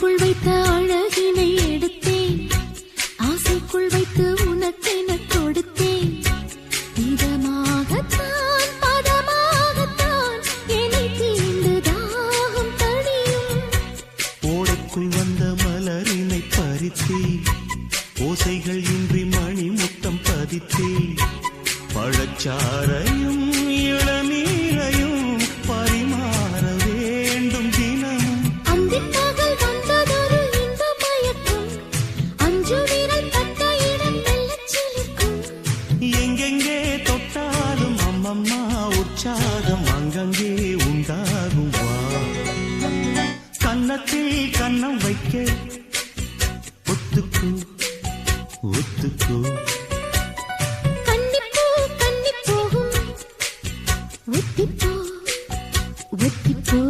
ஆடைக்குள் வைத்த அழகினை எடுத்தேன். ஆசைக்குள் வைத்து உனக்கென கொடுத்தேன். இதமாகத்தான் பதமாகத்தான் என்னை தீண்டு தாகம் தணியும் ஓடைக்குள் வந்த மலரினை பறித்தே ஓசைகள் இன்றி மணி முத்தம் பதித்தே பழச்சாரையும் அங்கங்கே உண்டாகும்? வா கன்னத்தில் கன்னம் வைக்க ஒத்துக்கோ ஒத்துக்கோ. ஒத்திப்போ ஒத்திப்போ.